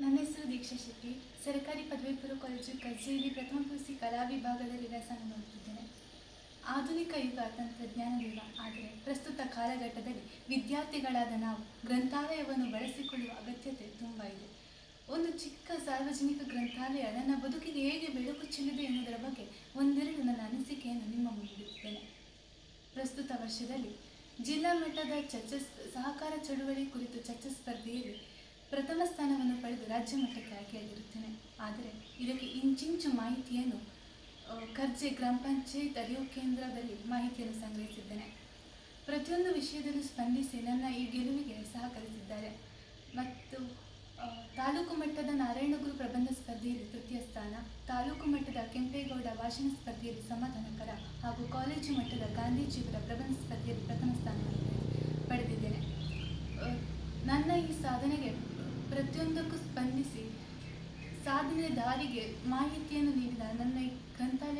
ನನ್ನ ಹೆಸರು ದೀಕ್ಷಾ ಶೆಟ್ಟಿ. ಸರ್ಕಾರಿ ಪದವಿ ಪೂರ್ವ ಕಾಲೇಜು ಕಚೇರಿ ಪ್ರಥಮ ಪಿಯುಸಿ ಕಲಾ ವಿಭಾಗದಲ್ಲಿ ವ್ಯಾಸಂಗ ಮಾಡುತ್ತಿದ್ದೇನೆ ಆಧುನಿಕ ಯುಗ ತಂತ್ರಜ್ಞಾನ ಯುಗ. ಆದರೆ ಪ್ರಸ್ತುತ ಕಾಲಘಟ್ಟದಲ್ಲಿ ವಿದ್ಯಾರ್ಥಿಗಳಾದ ನಾವು ಗ್ರಂಥಾಲಯವನ್ನು ಬಳಸಿಕೊಳ್ಳುವ ಅಗತ್ಯತೆ ತುಂಬ ಇದೆ. ಒಂದು ಚಿಕ್ಕ ಸಾರ್ವಜನಿಕ ಗ್ರಂಥಾಲಯ ನನ್ನ ಬದುಕಿಗೆ ಹೇಗೆ ಬೆಳಕು ಚೆಲ್ಲಿದೆ ಎನ್ನುವುದರ ಬಗ್ಗೆ ಒಂದೆರಡು ನನ್ನ ಅನಿಸಿಕೆಯನ್ನು ನಿಮ್ಮ ಮುಂದಿಡುತ್ತೇನೆ ಪ್ರಸ್ತುತ ವರ್ಷದಲ್ಲಿ ಜಿಲ್ಲಾ ಮಟ್ಟದ ಚರ್ಚಾ ಸಹಕಾರ ಚಳುವಳಿ ಕುರಿತು ಚರ್ಚಾ ಸ್ಪರ್ಧೆಯಲ್ಲಿ ಪ್ರಥಮ ಸ್ಥಾನವನ್ನು ಪಡೆದು ರಾಜ್ಯ ಮಟ್ಟಕ್ಕೆ ಆಯ್ಕೆಯಾಗಿರುತ್ತೇನೆ ಆದರೆ ಇದಕ್ಕೆ ಇಂಚಿಂಚು ಮಾಹಿತಿಯನ್ನು ಕರ್ಜೆ ಗ್ರಾಮ ಪಂಚಾಯತ್ ಅರಿವು ಕೇಂದ್ರದಲ್ಲಿ ಮಾಹಿತಿಯನ್ನು ಸಂಗ್ರಹಿಸಿದ್ದೇನೆ. ಪ್ರತಿಯೊಂದು ವಿಷಯದಲ್ಲೂ ಸ್ಪಂದಿಸಿ ನನ್ನ ಈ ಗೆಲುವಿಗೆ ಸಹಕರಿಸಿದ್ದಾರೆ. ಮತ್ತು ತಾಲೂಕು ಮಟ್ಟದ ನಾರಾಯಣಗುರು ಪ್ರಬಂಧ ಸ್ಪರ್ಧೆಯಲ್ಲಿ ತೃತೀಯ ಸ್ಥಾನ, ತಾಲೂಕು ಮಟ್ಟದ ಕೆಂಪೇಗೌಡ ಭಾಷಣ ಸ್ಪರ್ಧೆಯಲ್ಲಿ ಸಮಾಧಾನಕರ ಹಾಗೂ ಕಾಲೇಜು ಮಟ್ಟದ ಗಾಂಧೀಜಿಯವರ ಪ್ರಬಂಧ ಸ್ಪರ್ಧೆಯಲ್ಲಿ ಪ್ರಥಮ ಸ್ಥಾನವನ್ನು ಪಡೆದಿದ್ದೇನೆ. ನನ್ನ ಈ ಸಾಧನೆಗೆ ಪ್ರತಿಯೊಂದಕ್ಕೂ ಸ್ಪಂದಿಸಿ ಸಾಧನೆ ದಾರಿಗೆ ಮಾಹಿತಿಯನ್ನು ನೀಡಿದ ನನ್ನ ತಿಳಿಸುತ್ತೇನೆ